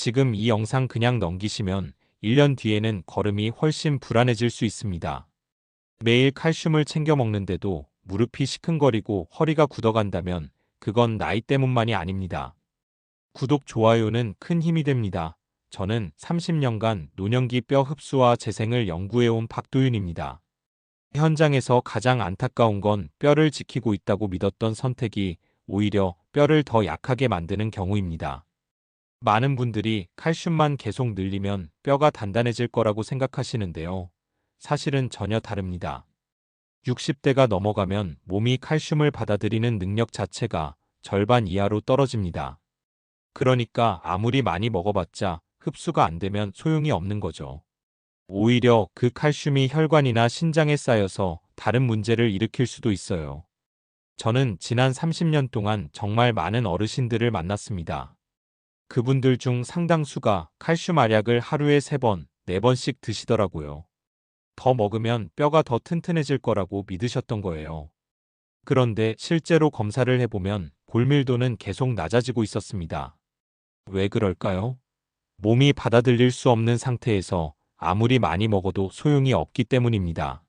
지금 이 영상 그냥 넘기시면 1년 뒤에는 걸음이 훨씬 불안해질 수 있습니다. 매일 칼슘을 챙겨 먹는데도 무릎이 시큰거리고 허리가 굳어간다면 그건 나이 때문만이 아닙니다. 구독, 좋아요는 큰 힘이 됩니다. 저는 30년간 노년기 뼈 흡수와 재생을 연구해온 박도윤입니다. 현장에서 가장 안타까운 건 뼈를 지키고 있다고 믿었던 선택이 오히려 뼈를 더 약하게 만드는 경우입니다. 많은 분들이 칼슘만 계속 늘리면 뼈가 단단해질 거라고 생각하시는데요. 사실은 전혀 다릅니다. 60대가 넘어가면 몸이 칼슘을 받아들이는 능력 자체가 절반 이하로 떨어집니다. 그러니까 아무리 많이 먹어봤자 흡수가 안 되면 소용이 없는 거죠. 오히려 그 칼슘이 혈관이나 신장에 쌓여서 다른 문제를 일으킬 수도 있어요. 저는 지난 30년 동안 정말 많은 어르신들을 만났습니다. 그분들 중 상당수가 칼슘 알약을 하루에 3번, 4번씩 드시더라고요. 더 먹으면 뼈가 더 튼튼해질 거라고 믿으셨던 거예요. 그런데 실제로 검사를 해보면 골밀도는 계속 낮아지고 있었습니다. 왜 그럴까요? 몸이 받아들일 수 없는 상태에서 아무리 많이 먹어도 소용이 없기 때문입니다.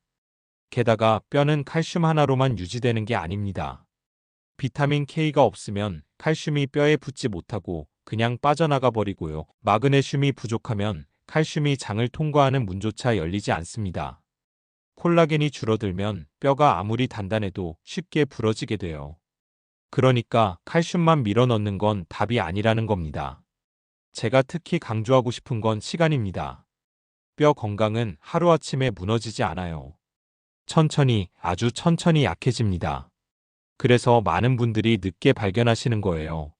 게다가 뼈는 칼슘 하나로만 유지되는 게 아닙니다. 비타민 K가 없으면 칼슘이 뼈에 붙지 못하고 그냥 빠져나가 버리고요. 마그네슘이 부족하면 칼슘이 장을 통과하는 문조차 열리지 않습니다. 콜라겐이 줄어들면 뼈가 아무리 단단해도 쉽게 부러지게 돼요. 그러니까 칼슘만 밀어넣는 건 답이 아니라는 겁니다. 제가 특히 강조하고 싶은 건 시간입니다. 뼈 건강은 하루아침에 무너지지 않아요. 천천히, 아주 천천히 약해집니다. 그래서 많은 분들이 늦게 발견하시는 거예요.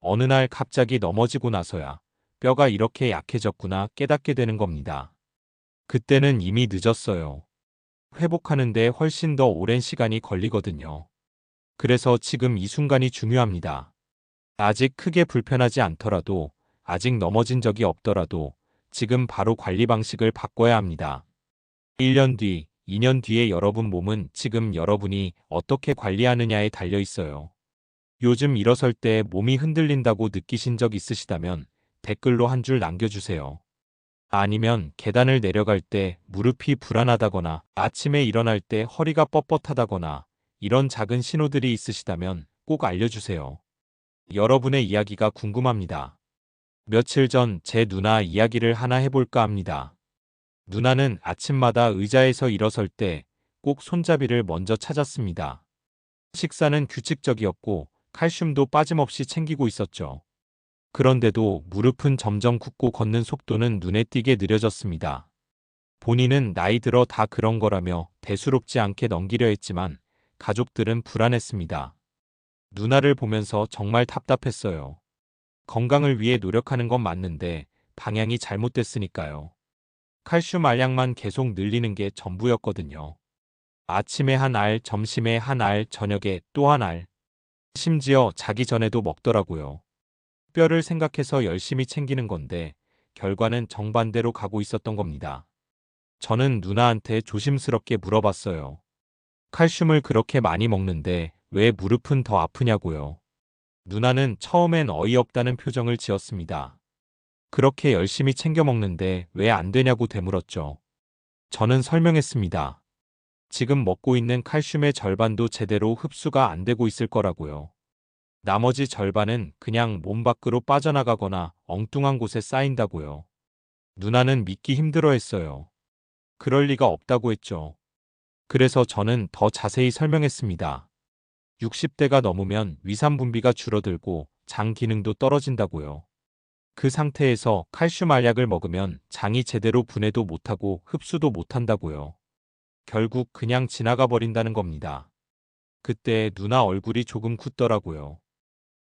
어느 날 갑자기 넘어지고 나서야 뼈가 이렇게 약해졌구나 깨닫게 되는 겁니다. 그때는 이미 늦었어요. 회복하는데 훨씬 더 오랜 시간이 걸리거든요. 그래서 지금 이 순간이 중요합니다. 아직 크게 불편하지 않더라도, 아직 넘어진 적이 없더라도, 지금 바로 관리 방식을 바꿔야 합니다. 1년 뒤, 2년 뒤에 여러분 몸은 지금 여러분이 어떻게 관리하느냐에 달려 있어요. 요즘 일어설 때 몸이 흔들린다고 느끼신 적 있으시다면 댓글로 한 줄 남겨주세요. 아니면 계단을 내려갈 때 무릎이 불안하다거나 아침에 일어날 때 허리가 뻣뻣하다거나 이런 작은 신호들이 있으시다면 꼭 알려주세요. 여러분의 이야기가 궁금합니다. 며칠 전 제 누나 이야기를 하나 해볼까 합니다. 누나는 아침마다 의자에서 일어설 때 꼭 손잡이를 먼저 찾았습니다. 식사는 규칙적이었고 칼슘도 빠짐없이 챙기고 있었죠. 그런데도 무릎은 점점 굳고 걷는 속도는 눈에 띄게 느려졌습니다. 본인은 나이 들어 다 그런 거라며 대수롭지 않게 넘기려 했지만 가족들은 불안했습니다. 누나를 보면서 정말 답답했어요. 건강을 위해 노력하는 건 맞는데 방향이 잘못됐으니까요. 칼슘 알약만 계속 늘리는 게 전부였거든요. 아침에 한 알, 점심에 한 알, 저녁에 또 한 알. 심지어 자기 전에도 먹더라고요. 뼈를 생각해서 열심히 챙기는 건데 결과는 정반대로 가고 있었던 겁니다. 저는 누나한테 조심스럽게 물어봤어요. 칼슘을 그렇게 많이 먹는데 왜 무릎은 더 아프냐고요. 누나는 처음엔 어이없다는 표정을 지었습니다. 그렇게 열심히 챙겨 먹는데 왜 안 되냐고 되물었죠. 저는 설명했습니다. 지금 먹고 있는 칼슘의 절반도 제대로 흡수가 안 되고 있을 거라고요. 나머지 절반은 그냥 몸 밖으로 빠져나가거나 엉뚱한 곳에 쌓인다고요. 누나는 믿기 힘들어 했어요. 그럴 리가 없다고 했죠. 그래서 저는 더 자세히 설명했습니다. 60대가 넘으면 위산 분비가 줄어들고 장 기능도 떨어진다고요. 그 상태에서 칼슘 알약을 먹으면 장이 제대로 분해도 못하고 흡수도 못한다고요. 결국 그냥 지나가 버린다는 겁니다. 그때 누나 얼굴이 조금 굳더라고요.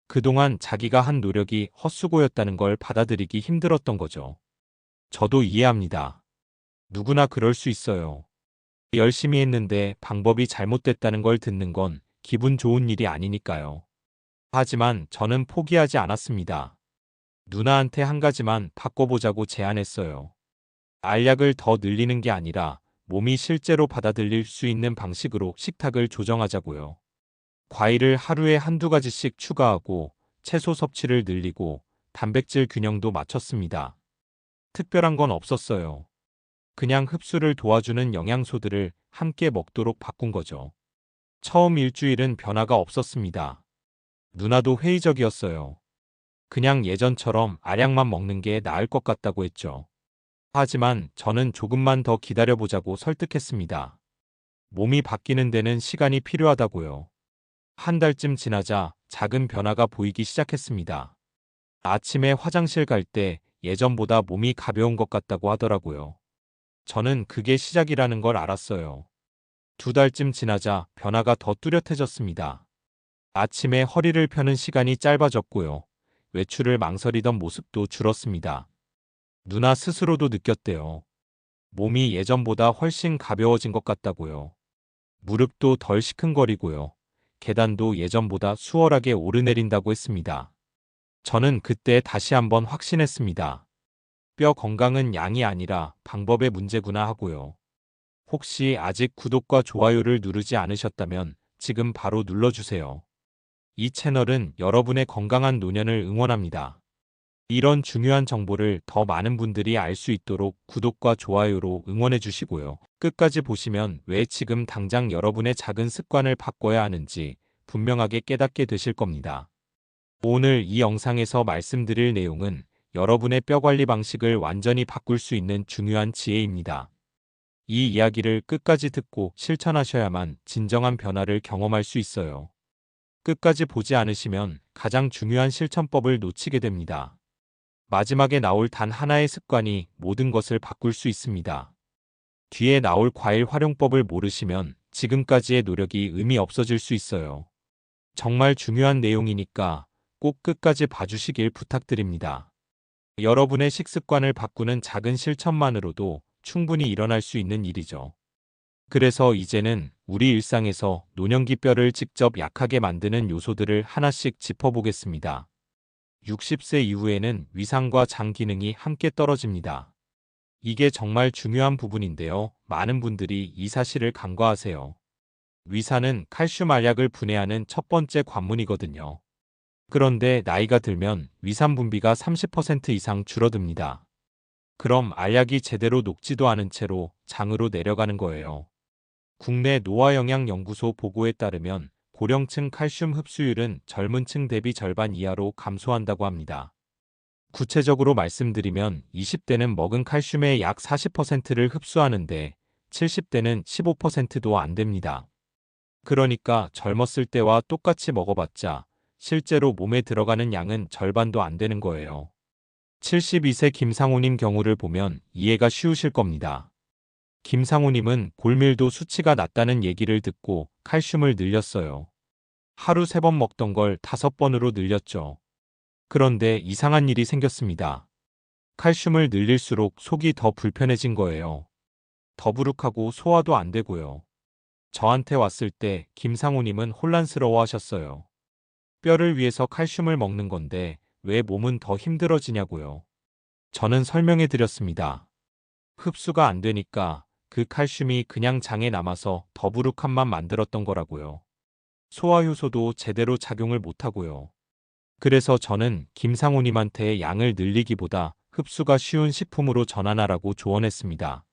그동안 자기가 한 노력이 헛수고였다는 걸 받아들이기 힘들었던 거죠. 저도 이해합니다. 누구나 그럴 수 있어요. 열심히 했는데 방법이 잘못됐다는 걸 듣는 건 기분 좋은 일이 아니니까요. 하지만 저는 포기하지 않았습니다. 누나한테 한 가지만 바꿔보자고 제안했어요. 알약을 더 늘리는 게 아니라 몸이 실제로 받아들일 수 있는 방식으로 식탁을 조정하자고요. 과일을 하루에 한두 가지씩 추가하고 채소 섭취를 늘리고 단백질 균형도 맞췄습니다. 특별한 건 없었어요. 그냥 흡수를 도와주는 영양소들을 함께 먹도록 바꾼 거죠. 처음 일주일은 변화가 없었습니다. 누나도 회의적이었어요. 그냥 예전처럼 알약만 먹는 게 나을 것 같다고 했죠. 하지만 저는 조금만 더 기다려보자고 설득했습니다. 몸이 바뀌는 데는 시간이 필요하다고요. 한 달쯤 지나자 작은 변화가 보이기 시작했습니다. 아침에 화장실 갈 때 예전보다 몸이 가벼운 것 같다고 하더라고요. 저는 그게 시작이라는 걸 알았어요. 두 달쯤 지나자 변화가 더 뚜렷해졌습니다. 아침에 허리를 펴는 시간이 짧아졌고요. 외출을 망설이던 모습도 줄었습니다. 누나 스스로도 느꼈대요. 몸이 예전보다 훨씬 가벼워진 것 같다고요. 무릎도 덜 시큰거리고요. 계단도 예전보다 수월하게 오르내린다고 했습니다. 저는 그때 다시 한번 확신했습니다. 뼈 건강은 양이 아니라 방법의 문제구나 하고요. 혹시 아직 구독과 좋아요를 누르지 않으셨다면 지금 바로 눌러주세요. 이 채널은 여러분의 건강한 노년을 응원합니다. 이런 중요한 정보를 더 많은 분들이 알 수 있도록 구독과 좋아요로 응원해 주시고요. 끝까지 보시면 왜 지금 당장 여러분의 작은 습관을 바꿔야 하는지 분명하게 깨닫게 되실 겁니다. 오늘 이 영상에서 말씀드릴 내용은 여러분의 뼈 관리 방식을 완전히 바꿀 수 있는 중요한 지혜입니다. 이 이야기를 끝까지 듣고 실천하셔야만 진정한 변화를 경험할 수 있어요. 끝까지 보지 않으시면 가장 중요한 실천법을 놓치게 됩니다. 마지막에 나올 단 하나의 습관이 모든 것을 바꿀 수 있습니다. 뒤에 나올 과일 활용법을 모르시면 지금까지의 노력이 의미 없어질 수 있어요. 정말 중요한 내용이니까 꼭 끝까지 봐주시길 부탁드립니다. 여러분의 식습관을 바꾸는 작은 실천만으로도 충분히 일어날 수 있는 일이죠. 그래서 이제는 우리 일상에서 노년기 뼈를 직접 약하게 만드는 요소들을 하나씩 짚어보겠습니다. 60세 이후에는 위상과 장 기능이 함께 떨어집니다. 이게 정말 중요한 부분인데요. 많은 분들이 이 사실을 간과하세요. 위산은 칼슘 알약을 분해하는 첫 번째 관문이거든요. 그런데 나이가 들면 위산 분비가 30% 이상 줄어듭니다. 그럼 알약이 제대로 녹지도 않은 채로 장으로 내려가는 거예요. 국내 노화영양연구소 보고에 따르면 고령층 칼슘 흡수율은 젊은 층 대비 절반 이하로 감소한다고 합니다. 구체적으로 말씀드리면 20대는 먹은 칼슘의 약 40%를 흡수하는데 70대는 15%도 안 됩니다. 그러니까 젊었을 때와 똑같이 먹어봤자 실제로 몸에 들어가는 양은 절반도 안 되는 거예요. 72세 김상우님 경우를 보면 이해가 쉬우실 겁니다. 김상우님은 골밀도 수치가 낮다는 얘기를 듣고 칼슘을 늘렸어요. 하루 세 번 먹던 걸 다섯 번으로 늘렸죠. 그런데 이상한 일이 생겼습니다. 칼슘을 늘릴수록 속이 더 불편해진 거예요. 더부룩하고 소화도 안 되고요. 저한테 왔을 때 김상우님은 혼란스러워 하셨어요. 뼈를 위해서 칼슘을 먹는 건데 왜 몸은 더 힘들어지냐고요. 저는 설명해 드렸습니다. 흡수가 안 되니까 그 칼슘이 그냥 장에 남아서 더부룩함만 만들었던 거라고요. 소화효소도 제대로 작용을 못하고요. 그래서 저는 김상우님한테 양을 늘리기보다 흡수가 쉬운 식품으로 전환하라고 조언했습니다.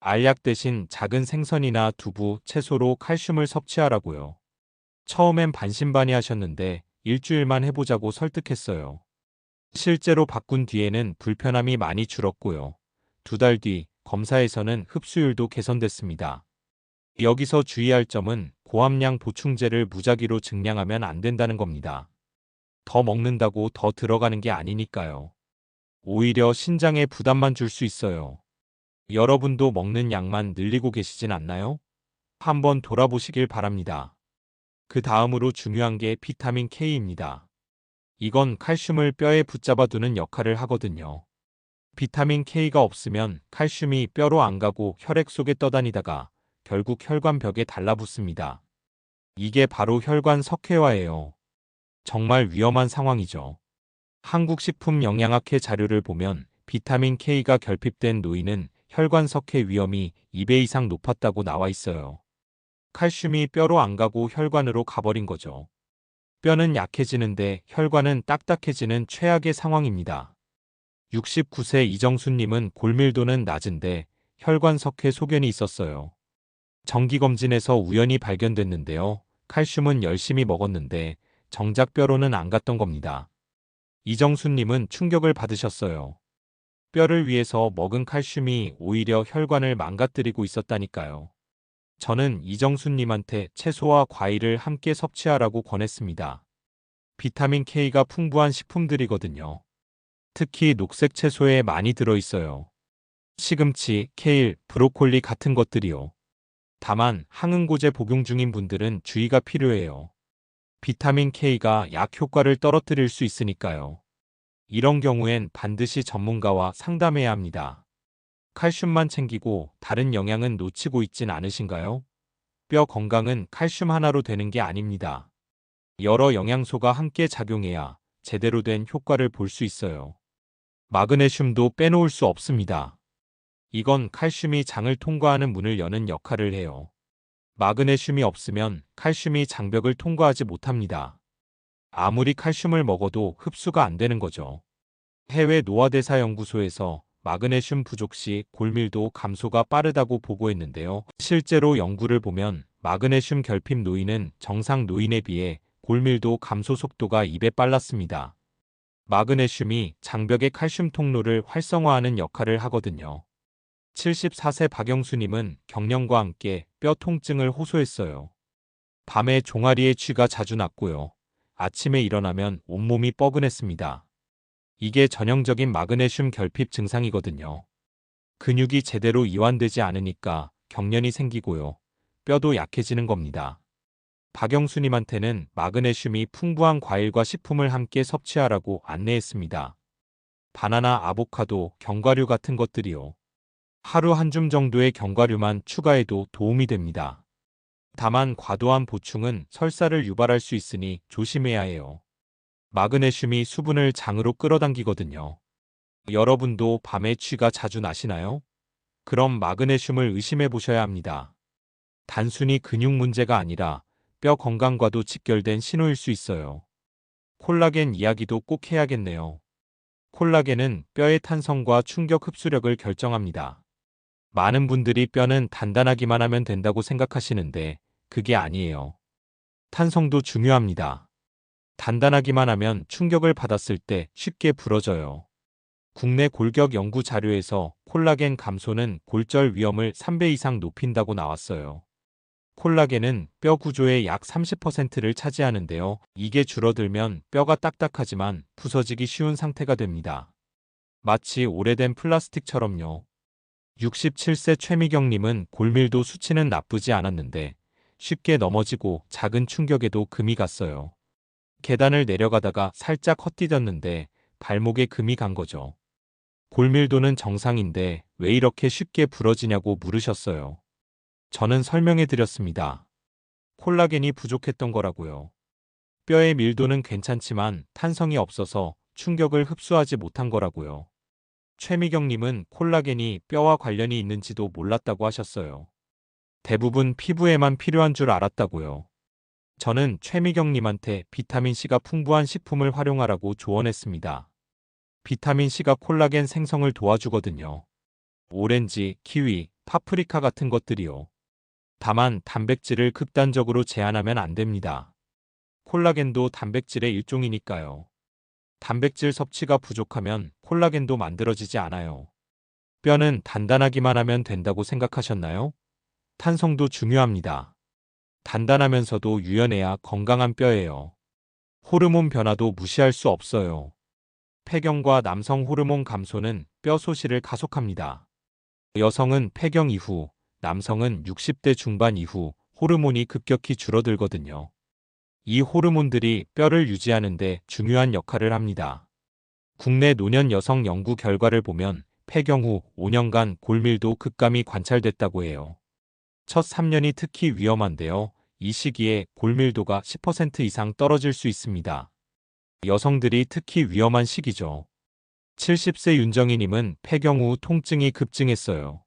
알약 대신 작은 생선이나 두부, 채소로 칼슘을 섭취하라고요. 처음엔 반신반의 하셨는데 일주일만 해보자고 설득했어요. 실제로 바꾼 뒤에는 불편함이 많이 줄었고요. 두 달 뒤 검사에서는 흡수율도 개선됐습니다. 여기서 주의할 점은 고함량 보충제를 무작위로 증량하면 안 된다는 겁니다. 더 먹는다고 더 들어가는 게 아니니까요. 오히려 신장에 부담만 줄 수 있어요. 여러분도 먹는 양만 늘리고 계시진 않나요? 한번 돌아보시길 바랍니다. 그 다음으로 중요한 게 비타민 K입니다. 이건 칼슘을 뼈에 붙잡아 두는 역할을 하거든요. 비타민 K가 없으면 칼슘이 뼈로 안 가고 혈액 속에 떠다니다가 결국 혈관벽에 달라붙습니다. 이게 바로 혈관 석회화예요. 정말 위험한 상황이죠. 한국식품영양학회 자료를 보면 비타민 K가 결핍된 노인은 혈관 석회 위험이 2배 이상 높았다고 나와 있어요. 칼슘이 뼈로 안 가고 혈관으로 가버린 거죠. 뼈는 약해지는데 혈관은 딱딱해지는 최악의 상황입니다. 69세 이정수님은 골밀도는 낮은데 혈관 석회 소견이 있었어요. 정기검진에서 우연히 발견됐는데요. 칼슘은 열심히 먹었는데 정작 뼈로는 안 갔던 겁니다. 이정수님은 충격을 받으셨어요. 뼈를 위해서 먹은 칼슘이 오히려 혈관을 망가뜨리고 있었다니까요. 저는 이정수님한테 채소와 과일을 함께 섭취하라고 권했습니다. 비타민 K가 풍부한 식품들이거든요. 특히 녹색 채소에 많이 들어있어요. 시금치, 케일, 브로콜리 같은 것들이요. 다만 항응고제 복용 중인 분들은 주의가 필요해요. 비타민 K가 약 효과를 떨어뜨릴 수 있으니까요. 이런 경우엔 반드시 전문가와 상담해야 합니다. 칼슘만 챙기고 다른 영양은 놓치고 있진 않으신가요? 뼈 건강은 칼슘 하나로 되는 게 아닙니다. 여러 영양소가 함께 작용해야 제대로 된 효과를 볼 수 있어요. 마그네슘도 빼놓을 수 없습니다. 이건 칼슘이 장을 통과하는 문을 여는 역할을 해요. 마그네슘이 없으면 칼슘이 장벽을 통과하지 못합니다. 아무리 칼슘을 먹어도 흡수가 안 되는 거죠. 해외 노화대사 연구소에서 마그네슘 부족 시 골밀도 감소가 빠르다고 보고했는데요. 실제로 연구를 보면 마그네슘 결핍 노인은 정상 노인에 비해 골밀도 감소 속도가 2배 빨랐습니다. 마그네슘이 장벽의 칼슘 통로를 활성화하는 역할을 하거든요. 74세 박영수님은 경련과 함께 뼈 통증을 호소했어요. 밤에 종아리에 쥐가 자주 났고요. 아침에 일어나면 온몸이 뻐근했습니다. 이게 전형적인 마그네슘 결핍 증상이거든요. 근육이 제대로 이완되지 않으니까 경련이 생기고요. 뼈도 약해지는 겁니다. 박영수님한테는 마그네슘이 풍부한 과일과 식품을 함께 섭취하라고 안내했습니다. 바나나, 아보카도, 견과류 같은 것들이요. 하루 한 줌 정도의 견과류만 추가해도 도움이 됩니다. 다만 과도한 보충은 설사를 유발할 수 있으니 조심해야 해요. 마그네슘이 수분을 장으로 끌어당기거든요. 여러분도 밤에 쥐가 자주 나시나요? 그럼 마그네슘을 의심해 보셔야 합니다. 단순히 근육 문제가 아니라 뼈 건강과도 직결된 신호일 수 있어요. 콜라겐 이야기도 꼭 해야겠네요. 콜라겐은 뼈의 탄성과 충격 흡수력을 결정합니다. 많은 분들이 뼈는 단단하기만 하면 된다고 생각하시는데 그게 아니에요. 탄성도 중요합니다. 단단하기만 하면 충격을 받았을 때 쉽게 부러져요. 국내 골격 연구 자료에서 콜라겐 감소는 골절 위험을 3배 이상 높인다고 나왔어요. 콜라겐은 뼈 구조의 약 30%를 차지하는데요. 이게 줄어들면 뼈가 딱딱하지만 부서지기 쉬운 상태가 됩니다. 마치 오래된 플라스틱처럼요. 67세 최미경님은 골밀도 수치는 나쁘지 않았는데 쉽게 넘어지고 작은 충격에도 금이 갔어요. 계단을 내려가다가 살짝 헛디뎠는데 발목에 금이 간 거죠. 골밀도는 정상인데 왜 이렇게 쉽게 부러지냐고 물으셨어요. 저는 설명해 드렸습니다. 콜라겐이 부족했던 거라고요. 뼈의 밀도는 괜찮지만 탄성이 없어서 충격을 흡수하지 못한 거라고요. 최미경님은 콜라겐이 뼈와 관련이 있는지도 몰랐다고 하셨어요. 대부분 피부에만 필요한 줄 알았다고요. 저는 최미경님한테 비타민C가 풍부한 식품을 활용하라고 조언했습니다. 비타민C가 콜라겐 생성을 도와주거든요. 오렌지, 키위, 파프리카 같은 것들이요. 다만 단백질을 극단적으로 제한하면 안 됩니다. 콜라겐도 단백질의 일종이니까요. 단백질 섭취가 부족하면 콜라겐도 만들어지지 않아요. 뼈는 단단하기만 하면 된다고 생각하셨나요? 탄성도 중요합니다. 단단하면서도 유연해야 건강한 뼈예요. 호르몬 변화도 무시할 수 없어요. 폐경과 남성 호르몬 감소는 뼈 소실을 가속합니다. 여성은 폐경 이후, 남성은 60대 중반 이후 호르몬이 급격히 줄어들거든요. 이 호르몬들이 뼈를 유지하는데 중요한 역할을 합니다. 국내 노년 여성 연구 결과를 보면 폐경 후 5년간 골밀도 급감이 관찰됐다고 해요. 첫 3년이 특히 위험한데요. 이 시기에 골밀도가 10% 이상 떨어질 수 있습니다. 여성들이 특히 위험한 시기죠. 70세 윤정희님은 폐경 후 통증이 급증했어요.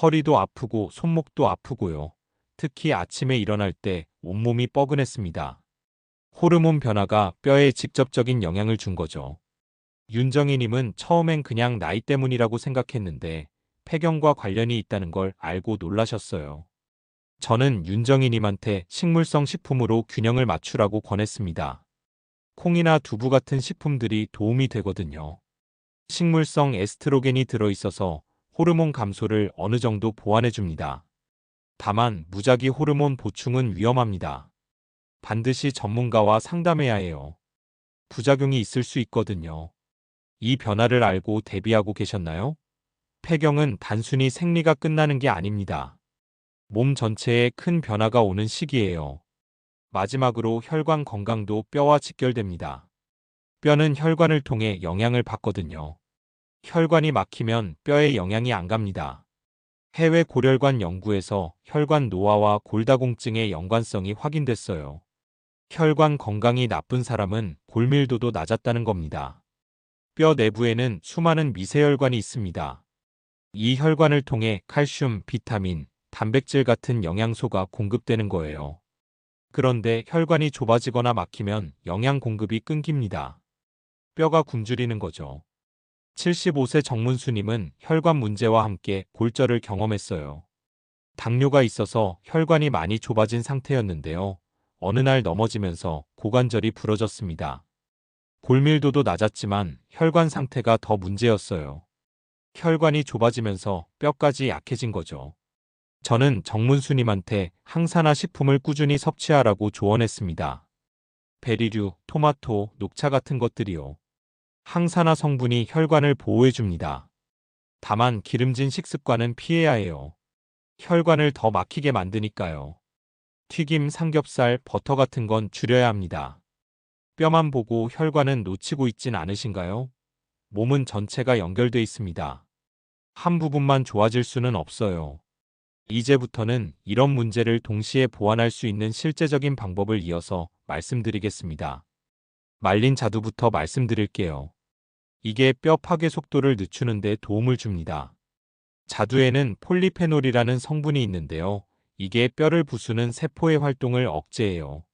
허리도 아프고 손목도 아프고요. 특히 아침에 일어날 때 온몸이 뻐근했습니다. 호르몬 변화가 뼈에 직접적인 영향을 준 거죠. 윤정희님은 처음엔 그냥 나이 때문이라고 생각했는데 폐경과 관련이 있다는 걸 알고 놀라셨어요. 저는 윤정희님한테 식물성 식품으로 균형을 맞추라고 권했습니다. 콩이나 두부 같은 식품들이 도움이 되거든요. 식물성 에스트로겐이 들어있어서 호르몬 감소를 어느 정도 보완해줍니다. 다만 무작위 호르몬 보충은 위험합니다. 반드시 전문가와 상담해야 해요. 부작용이 있을 수 있거든요. 이 변화를 알고 대비하고 계셨나요? 폐경은 단순히 생리가 끝나는 게 아닙니다. 몸 전체에 큰 변화가 오는 시기예요. 마지막으로 혈관 건강도 뼈와 직결됩니다. 뼈는 혈관을 통해 영향을 받거든요. 혈관이 막히면 뼈에 영향이 안 갑니다. 해외 고혈관 연구에서 혈관 노화와 골다공증의 연관성이 확인됐어요. 혈관 건강이 나쁜 사람은 골밀도도 낮았다는 겁니다. 뼈 내부에는 수많은 미세혈관이 있습니다. 이 혈관을 통해 칼슘, 비타민, 단백질 같은 영양소가 공급되는 거예요. 그런데 혈관이 좁아지거나 막히면 영양 공급이 끊깁니다. 뼈가 굶주리는 거죠. 75세 정문수님은 혈관 문제와 함께 골절을 경험했어요. 당뇨가 있어서 혈관이 많이 좁아진 상태였는데요. 어느 날 넘어지면서 고관절이 부러졌습니다. 골밀도도 낮았지만 혈관 상태가 더 문제였어요. 혈관이 좁아지면서 뼈까지 약해진 거죠. 저는 정문수님한테 항산화 식품을 꾸준히 섭취하라고 조언했습니다. 베리류, 토마토, 녹차 같은 것들이요. 항산화 성분이 혈관을 보호해줍니다. 다만 기름진 식습관은 피해야 해요. 혈관을 더 막히게 만드니까요. 튀김, 삼겹살, 버터 같은 건 줄여야 합니다. 뼈만 보고 혈관은 놓치고 있진 않으신가요? 몸은 전체가 연결돼 있습니다. 한 부분만 좋아질 수는 없어요. 이제부터는 이런 문제를 동시에 보완할 수 있는 실제적인 방법을 이어서 말씀드리겠습니다. 말린 자두부터 말씀드릴게요. 이게 뼈 파괴 속도를 늦추는데 도움을 줍니다. 자두에는 폴리페놀이라는 성분이 있는데요. 이게 뼈를 부수는 세포의 활동을 억제해요.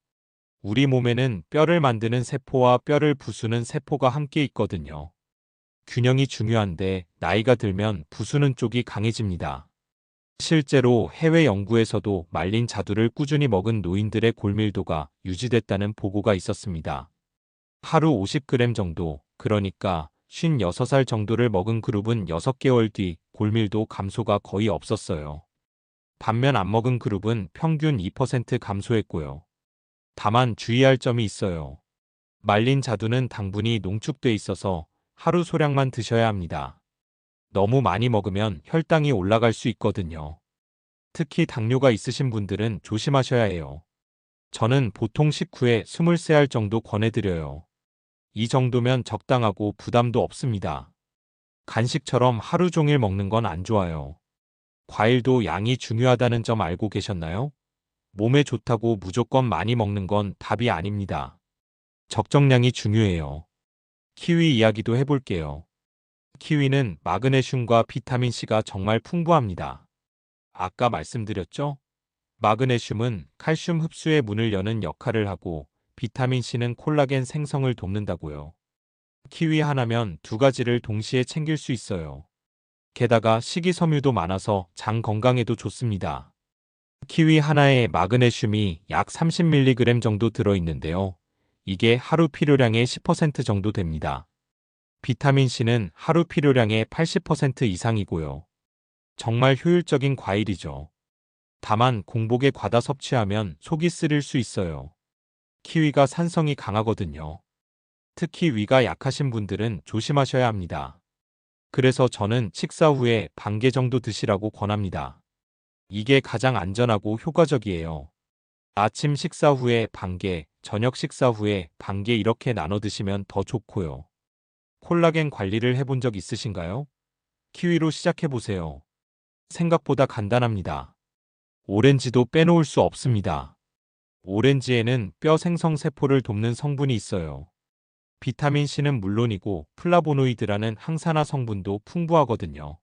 우리 몸에는 뼈를 만드는 세포와 뼈를 부수는 세포가 함께 있거든요. 균형이 중요한데 나이가 들면 부수는 쪽이 강해집니다. 실제로 해외 연구에서도 말린 자두를 꾸준히 먹은 노인들의 골밀도가 유지됐다는 보고가 있었습니다. 하루 50g 정도, 그러니까 56살 정도를 먹은 그룹은 6개월 뒤 골밀도 감소가 거의 없었어요. 반면 안 먹은 그룹은 평균 2% 감소했고요. 다만 주의할 점이 있어요. 말린 자두는 당분이 농축돼 있어서 하루 소량만 드셔야 합니다. 너무 많이 먹으면 혈당이 올라갈 수 있거든요. 특히 당뇨가 있으신 분들은 조심하셔야 해요. 저는 보통 식후에 23알 정도 권해드려요. 이 정도면 적당하고 부담도 없습니다. 간식처럼 하루 종일 먹는 건 안 좋아요. 과일도 양이 중요하다는 점 알고 계셨나요? 몸에 좋다고 무조건 많이 먹는 건 답이 아닙니다. 적정량이 중요해요. 키위 이야기도 해볼게요. 키위는 마그네슘과 비타민C가 정말 풍부합니다. 아까 말씀드렸죠? 마그네슘은 칼슘 흡수의 문을 여는 역할을 하고 비타민C는 콜라겐 생성을 돕는다고요. 키위 하나면 두 가지를 동시에 챙길 수 있어요. 게다가 식이섬유도 많아서 장 건강에도 좋습니다. 키위 하나에 마그네슘이 약 30mg 정도 들어있는데요. 이게 하루 필요량의 10% 정도 됩니다. 비타민C는 하루 필요량의 80% 이상이고요. 정말 효율적인 과일이죠. 다만 공복에 과다 섭취하면 속이 쓰릴 수 있어요. 키위가 산성이 강하거든요. 특히 위가 약하신 분들은 조심하셔야 합니다. 그래서 저는 식사 후에 반 개 정도 드시라고 권합니다. 이게 가장 안전하고 효과적이에요. 아침 식사 후에 반 개, 저녁 식사 후에 반 개 이렇게 나눠 드시면 더 좋고요. 콜라겐 관리를 해본 적 있으신가요? 키위로 시작해보세요. 생각보다 간단합니다. 오렌지도 빼놓을 수 없습니다. 오렌지에는 뼈 생성 세포를 돕는 성분이 있어요. 비타민C는 물론이고 플라보노이드라는 항산화 성분도 풍부하거든요.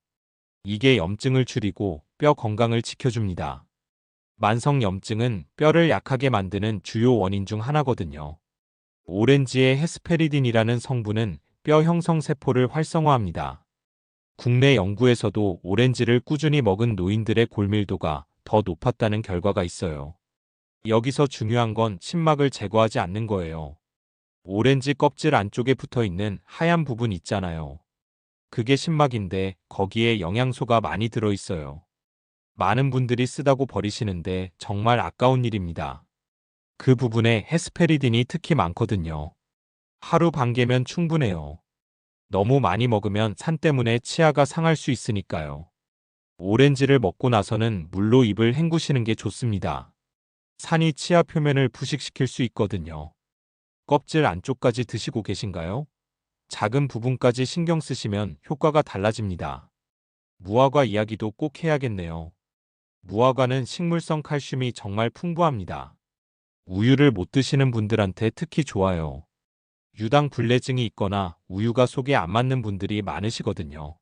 이게 염증을 줄이고 뼈 건강을 지켜줍니다. 만성 염증은 뼈를 약하게 만드는 주요 원인 중 하나거든요. 오렌지의 헤스페리딘이라는 성분은 뼈 형성 세포를 활성화합니다. 국내 연구에서도 오렌지를 꾸준히 먹은 노인들의 골밀도가 더 높았다는 결과가 있어요. 여기서 중요한 건 신막을 제거하지 않는 거예요. 오렌지 껍질 안쪽에 붙어 있는 하얀 부분 있잖아요. 그게 신막인데 거기에 영양소가 많이 들어 있어요. 많은 분들이 쓰다고 버리시는데 정말 아까운 일입니다. 그 부분에 헤스페리딘이 특히 많거든요. 하루 반 개면 충분해요. 너무 많이 먹으면 산 때문에 치아가 상할 수 있으니까요. 오렌지를 먹고 나서는 물로 입을 헹구시는 게 좋습니다. 산이 치아 표면을 부식시킬 수 있거든요. 껍질 안쪽까지 드시고 계신가요? 작은 부분까지 신경 쓰시면 효과가 달라집니다. 무화과 이야기도 꼭 해야겠네요. 무화과는 식물성 칼슘이 정말 풍부합니다. 우유를 못 드시는 분들한테 특히 좋아요. 유당 불내증이 있거나 우유가 속에 안 맞는 분들이 많으시거든요.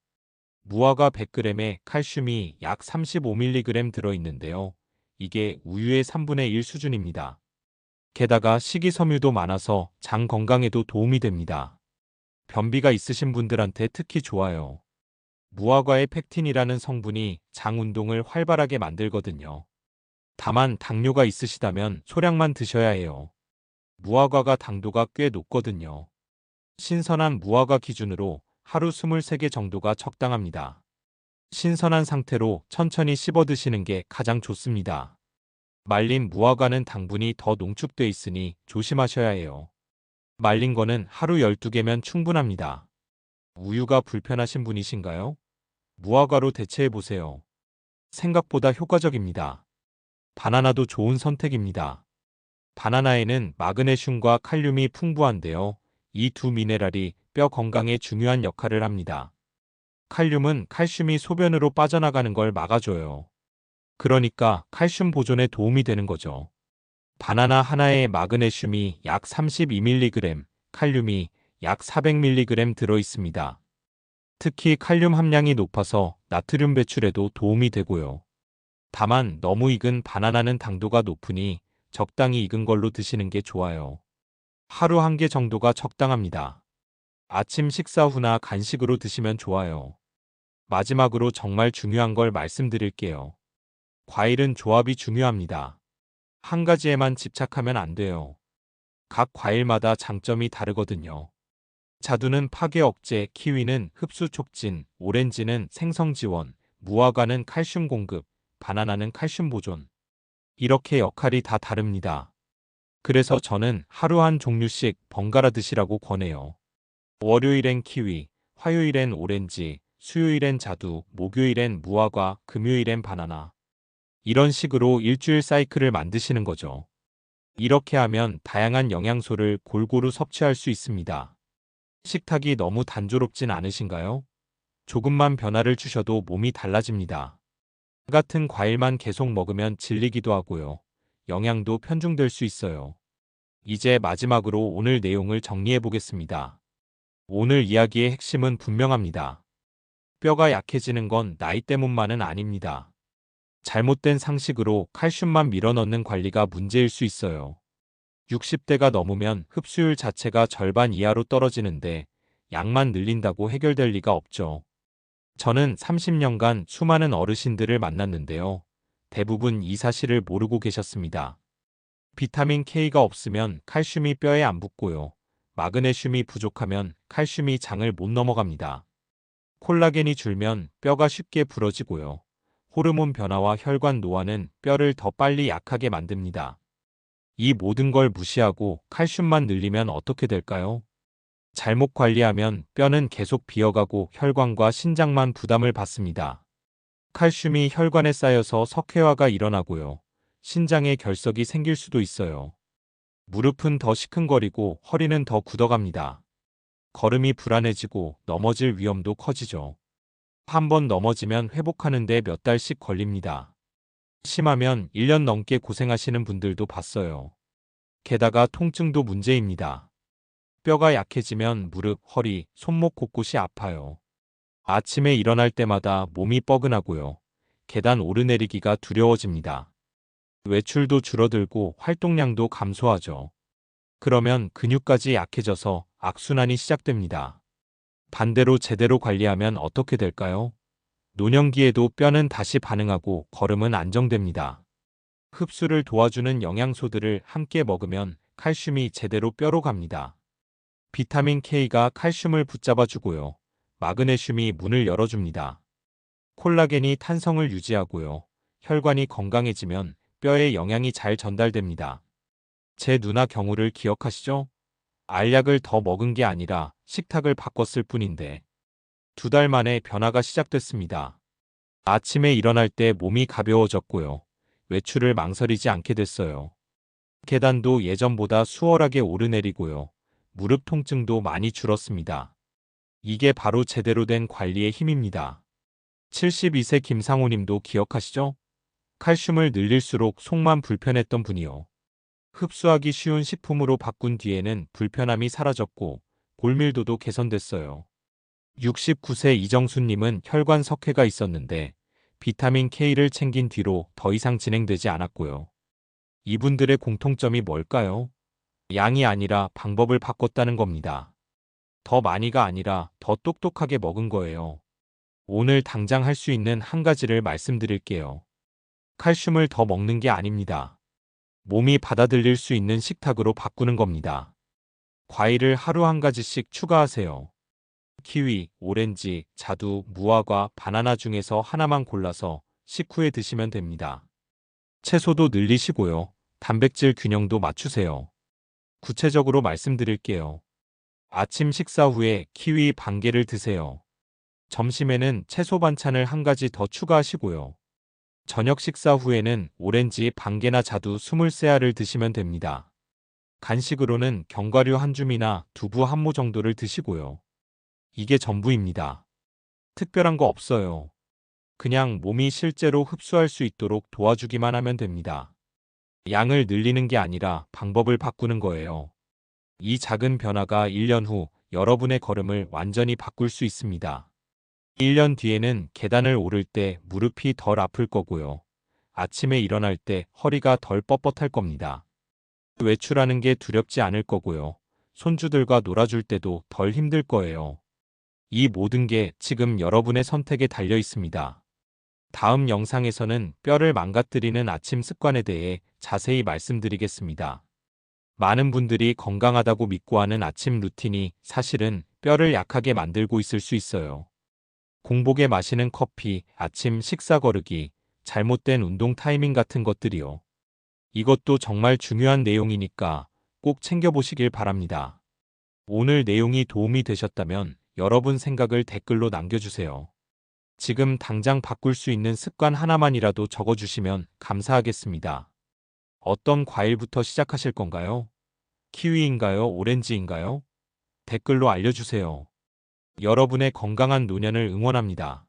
무화과 100g에 칼슘이 약 35mg 들어있는데요. 이게 우유의 3분의 1 수준입니다. 게다가 식이섬유도 많아서 장 건강에도 도움이 됩니다. 변비가 있으신 분들한테 특히 좋아요. 무화과의 팩틴이라는 성분이 장 운동을 활발하게 만들거든요. 다만 당뇨가 있으시다면 소량만 드셔야 해요. 무화과가 당도가 꽤 높거든요. 신선한 무화과 기준으로 하루 23개 정도가 적당합니다. 신선한 상태로 천천히 씹어 드시는 게 가장 좋습니다. 말린 무화과는 당분이 더 농축돼 있으니 조심하셔야 해요. 말린 거는 하루 12개면 충분합니다. 우유가 불편하신 분이신가요? 무화과로 대체해 보세요. 생각보다 효과적입니다. 바나나도 좋은 선택입니다. 바나나에는 마그네슘과 칼륨이 풍부한데요. 이 두 미네랄이 뼈 건강에 중요한 역할을 합니다. 칼륨은 칼슘이 소변으로 빠져나가는 걸 막아줘요. 그러니까 칼슘 보존에 도움이 되는 거죠. 바나나 하나에 마그네슘이 약 32mg, 칼륨이 약 400mg 들어 있습니다. 특히 칼륨 함량이 높아서 나트륨 배출에도 도움이 되고요. 다만 너무 익은 바나나는 당도가 높으니 적당히 익은 걸로 드시는 게 좋아요. 하루 한 개 정도가 적당합니다. 아침 식사 후나 간식으로 드시면 좋아요. 마지막으로 정말 중요한 걸 말씀드릴게요. 과일은 조합이 중요합니다. 한 가지에만 집착하면 안 돼요. 각 과일마다 장점이 다르거든요. 자두는 파괴 억제, 키위는 흡수 촉진, 오렌지는 생성 지원, 무화과는 칼슘 공급, 바나나는 칼슘 보존. 이렇게 역할이 다 다릅니다. 그래서 저는 하루 한 종류씩 번갈아 드시라고 권해요. 월요일엔 키위, 화요일엔 오렌지, 수요일엔 자두, 목요일엔 무화과, 금요일엔 바나나. 이런 식으로 일주일 사이클을 만드시는 거죠. 이렇게 하면 다양한 영양소를 골고루 섭취할 수 있습니다. 식탁이 너무 단조롭진 않으신가요? 조금만 변화를 주셔도 몸이 달라집니다. 같은 과일만 계속 먹으면 질리기도 하고요. 영양도 편중될 수 있어요. 이제 마지막으로 오늘 내용을 정리해 보겠습니다. 오늘 이야기의 핵심은 분명합니다. 뼈가 약해지는 건 나이 때문만은 아닙니다. 잘못된 상식으로 칼슘만 밀어넣는 관리가 문제일 수 있어요. 60대가 넘으면 흡수율 자체가 절반 이하로 떨어지는데 약만 늘린다고 해결될 리가 없죠. 저는 30년간 수많은 어르신들을 만났는데요. 대부분 이 사실을 모르고 계셨습니다. 비타민 K가 없으면 칼슘이 뼈에 안 붙고요. 마그네슘이 부족하면 칼슘이 장을 못 넘어갑니다. 콜라겐이 줄면 뼈가 쉽게 부러지고요. 호르몬 변화와 혈관 노화는 뼈를 더 빨리 약하게 만듭니다. 이 모든 걸 무시하고 칼슘만 늘리면 어떻게 될까요? 잘못 관리하면 뼈는 계속 비어가고 혈관과 신장만 부담을 받습니다. 칼슘이 혈관에 쌓여서 석회화가 일어나고요. 신장에 결석이 생길 수도 있어요. 무릎은 더 시큰거리고 허리는 더 굳어갑니다. 걸음이 불안해지고 넘어질 위험도 커지죠. 한 번 넘어지면 회복하는데 몇 달씩 걸립니다. 심하면 1년 넘게 고생하시는 분들도 봤어요. 게다가 통증도 문제입니다. 뼈가 약해지면 무릎, 허리, 손목 곳곳이 아파요. 아침에 일어날 때마다 몸이 뻐근하고요. 계단 오르내리기가 두려워집니다. 외출도 줄어들고 활동량도 감소하죠. 그러면 근육까지 약해져서 악순환이 시작됩니다. 반대로 제대로 관리하면 어떻게 될까요? 노년기에도 뼈는 다시 반응하고 걸음은 안정됩니다. 흡수를 도와주는 영양소들을 함께 먹으면 칼슘이 제대로 뼈로 갑니다. 비타민 K가 칼슘을 붙잡아 주고요. 마그네슘이 문을 열어줍니다. 콜라겐이 탄성을 유지하고요. 혈관이 건강해지면 뼈에 영양이 잘 전달됩니다. 제 누나 경우를 기억하시죠? 알약을 더 먹은 게 아니라 식탁을 바꿨을 뿐인데 두 달 만에 변화가 시작됐습니다. 아침에 일어날 때 몸이 가벼워졌고요. 외출을 망설이지 않게 됐어요. 계단도 예전보다 수월하게 오르내리고요. 무릎 통증도 많이 줄었습니다. 이게 바로 제대로 된 관리의 힘입니다. 72세 김상호 님도 기억하시죠? 칼슘을 늘릴수록 속만 불편했던 분이요. 흡수하기 쉬운 식품으로 바꾼 뒤에는 불편함이 사라졌고 골밀도도 개선됐어요. 69세 이정수님은 혈관 석회가 있었는데 비타민 K를 챙긴 뒤로 더 이상 진행되지 않았고요. 이분들의 공통점이 뭘까요? 양이 아니라 방법을 바꿨다는 겁니다. 더 많이가 아니라 더 똑똑하게 먹은 거예요. 오늘 당장 할 수 있는 한 가지를 말씀드릴게요. 칼슘을 더 먹는 게 아닙니다. 몸이 받아들일 수 있는 식탁으로 바꾸는 겁니다. 과일을 하루 한 가지씩 추가하세요. 키위, 오렌지, 자두, 무화과, 바나나 중에서 하나만 골라서 식후에 드시면 됩니다. 채소도 늘리시고요. 단백질 균형도 맞추세요. 구체적으로 말씀드릴게요. 아침 식사 후에 키위 반 개를 드세요. 점심에는 채소 반찬을 한 가지 더 추가하시고요. 저녁 식사 후에는 오렌지 반 개나 자두 23알을 드시면 됩니다. 간식으로는 견과류 한 줌이나 두부 한 모 정도를 드시고요. 이게 전부입니다. 특별한 거 없어요. 그냥 몸이 실제로 흡수할 수 있도록 도와주기만 하면 됩니다. 양을 늘리는 게 아니라 방법을 바꾸는 거예요. 이 작은 변화가 1년 후 여러분의 걸음을 완전히 바꿀 수 있습니다. 1년 뒤에는 계단을 오를 때 무릎이 덜 아플 거고요. 아침에 일어날 때 허리가 덜 뻣뻣할 겁니다. 외출하는 게 두렵지 않을 거고요. 손주들과 놀아줄 때도 덜 힘들 거예요. 이 모든 게 지금 여러분의 선택에 달려 있습니다. 다음 영상에서는 뼈를 망가뜨리는 아침 습관에 대해 자세히 말씀드리겠습니다. 많은 분들이 건강하다고 믿고 하는 아침 루틴이 사실은 뼈를 약하게 만들고 있을 수 있어요. 공복에 마시는 커피, 아침 식사 거르기, 잘못된 운동 타이밍 같은 것들이요. 이것도 정말 중요한 내용이니까 꼭 챙겨보시길 바랍니다. 오늘 내용이 도움이 되셨다면 여러분 생각을 댓글로 남겨주세요. 지금 당장 바꿀 수 있는 습관 하나만이라도 적어주시면 감사하겠습니다. 어떤 과일부터 시작하실 건가요? 키위인가요? 오렌지인가요? 댓글로 알려주세요. 여러분의 건강한 노년을 응원합니다.